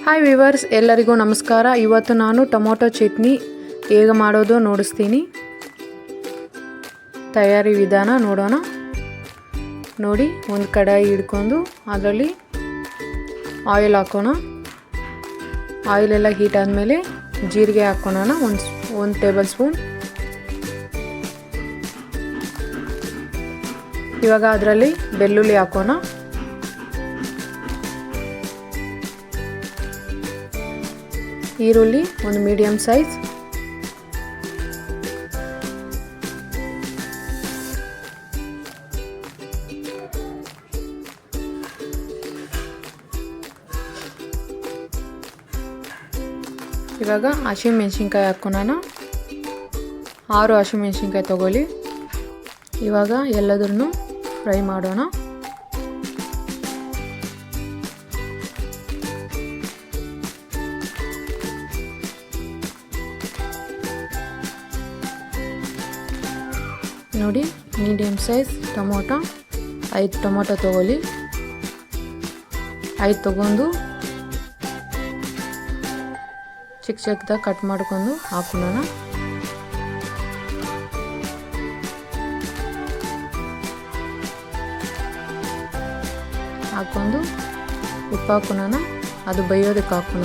Hi viewers ಎಲ್ಲರಿಗೂ ನಮಸ್ಕಾರ. ಇವತ್ತು ನಾನು ಟೊಮೊಟೊ ಚಟ್ನಿ ಹೇಗೆ ಮಾಡೋದು ನೋಡಿಸ್ತೀನಿ. ತಯಾರಿ ವಿಧಾನ ನೋಡೋಣ. ನೋಡಿ, ಒಂದು ಕಡಾಯಿ ಹಿಡ್ಕೊಂಡು ಅದರಲ್ಲಿ ಆಯಿಲ್ ಹಾಕೋಣ. ಆಯಿಲ್ ಎಲ್ಲ ಹೀಟ್ ಆದಮೇಲೆ ಜೀರಿಗೆ ಹಾಕೋಣ. ಒಂದು ಒಂದು ಟೇಬಲ್ ಸ್ಪೂನ್ ಇವಾಗ ಅದರಲ್ಲಿ ಬೆಳ್ಳುಳ್ಳಿ ಹಾಕೋಣ. ಈರುಳ್ಳಿ ಒಂದು ಮೀಡಿಯಮ್ ಸೈಜ್ ಇವಾಗ ಹಸಿಮೆಣ್ಸಿನ್ಕಾಯಿ ಹಾಕ್ಕೊಳೋಣ ಆರು ಹಸಿಮೆಣ್ಸಿನ್ಕಾಯಿ ತಗೊಳ್ಳಿ. ಇವಾಗ ಎಲ್ಲದನ್ನು ಫ್ರೈ ಮಾಡೋಣ. ನೋಡಿ ಮೀಡಿಯಮ್ ಸೈಜ್ ಟೊಮೊಟೊ. ಐದು ಟೊಮೊಟೊ ತೊಗೊಳ್ಳಿ. ಐದು ತೊಗೊಂಡು ಚಿಕ್ಕ ಚಿಕ್ಕದಾಗ ಕಟ್ ಮಾಡ್ಕೊಂಡು ಹಾಕೋಣ ಹಾಕ್ಕೊಂಡು ಉಪ್ಪು ಹಾಕೋಣ ಅದು ಬೈಯೋದಕ್ಕೆ ಹಾಕೋಣ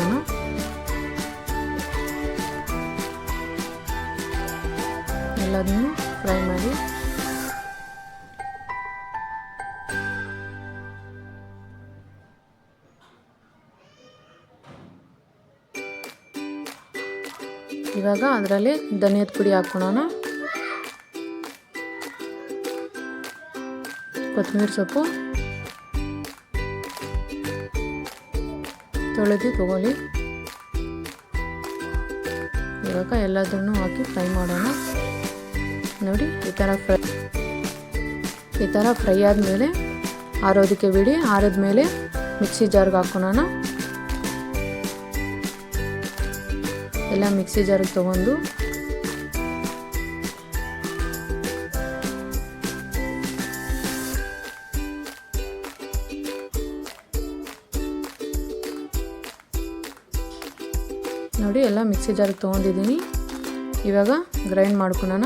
ಎಲ್ಲದನ್ನು ಫ್ರೈ ಮಾಡಿ. ಇವಾಗ ಅದರಲ್ಲಿ ಧನಿಯದ ಪುಡಿ ಹಾಕೋಣ ಕೊತ್ತಂಬರಿ ಸೊಪ್ಪು. ತೊಳೆದು ತಗೊಳ್ಳಿ. ಇವಾಗ ಎಲ್ಲದನ್ನು ಹಾಕಿ ಫ್ರೈ ಮಾಡೋಣ. ನೋಡಿ, ಈ ಥರ ಫ್ರೈ ಈ ಥರ ಫ್ರೈ ಆದಮೇಲೆ ಆರೋದಕ್ಕೆ ಬಿಡಿ ಆರಿದ ಮೇಲೆ ಮಿಕ್ಸಿ ಜಾರ್ಗೆ ಹಾಕೋಣ ಎಲ್ಲ ಮಿಕ್ಸಿ ಜಾರಿಗೆ ತೊಗೊಂಡು ನೋಡಿ, ಎಲ್ಲ ಮಿಕ್ಸಿ ಜಾರಿಗೆ ತೊಗೊಂಡಿದ್ದೀನಿ. ಇವಾಗ ಗ್ರೈಂಡ್ ಮಾಡ್ಕೊಳೋಣ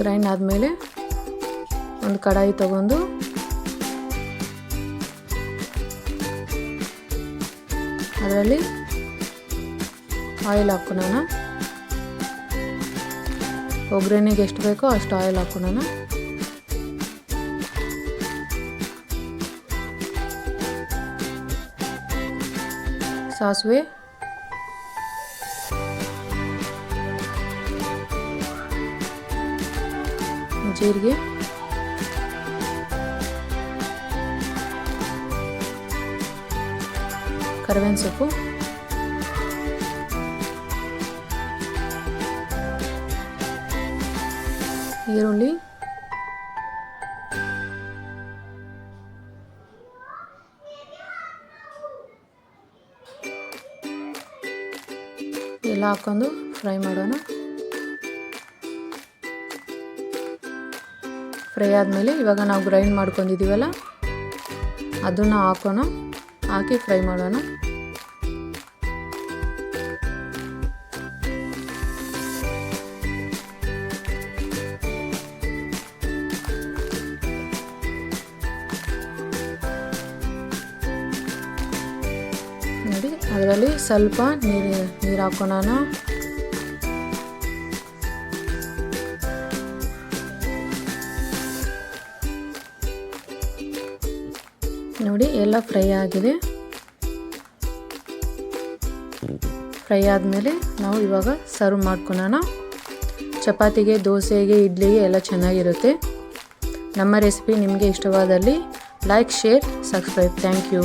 ಗ್ರೈಂಡ್ ಆದಮೇಲೆ ಒಂದು ಕಡಾಯಿ ತಗೊಂಡು ಅದರಲ್ಲಿ ಆಯಿಲ್ ಹಾಕ್ಕೊಳೋಣ. ಒಗ್ಗರಣೆಗೆ ಎಷ್ಟು ಬೇಕೋ ಅಷ್ಟು ಆಯಿಲ್ ಹಾಕ್ಕೊಳೋಣ. ಸಾಸಿವೆ ಜೀರಿಗೆ ಕರಿಬೇವಿನ ಸೊಪ್ಪು. ಈರುಳ್ಳಿ. ಎಲ್ಲ ಹಾಕೊಂಡು ಫ್ರೈ ಮಾಡೋಣ. ಫ್ರೈ ಆದಮೇಲೆ ಇವಾಗ ನಾವು ಗ್ರೈಂಡ್ ಮಾಡ್ಕೊಂಡಿದ್ದೀವಲ್ಲ, ಅದನ್ನು ಹಾಕೋಣ. ಹಾಕಿ ಫ್ರೈ ಮಾಡೋಣ. ನೋಡಿ, ಅದರಲ್ಲಿ ಸ್ವಲ್ಪ ನೀರು ನೀರು ಹಾಕೋಣ ನೋಡಿ, ಎಲ್ಲ ಫ್ರೈ ಆಗಿದೆ. ಫ್ರೈ ಆದಮೇಲೆ ನಾವು ಇವಾಗ ಸರ್ವ್ ಮಾಡ್ಕೊಳೋಣ. ಚಪಾತಿಗೆ, ದೋಸೆಗೆ, ಇಡ್ಲಿಗೆ ಎಲ್ಲ ಚೆನ್ನಾಗಿರುತ್ತೆ. ನಮ್ಮ ರೆಸಿಪಿ ನಿಮಗೆ ಇಷ್ಟವಾದಲ್ಲಿ like, share, subscribe. Thank you.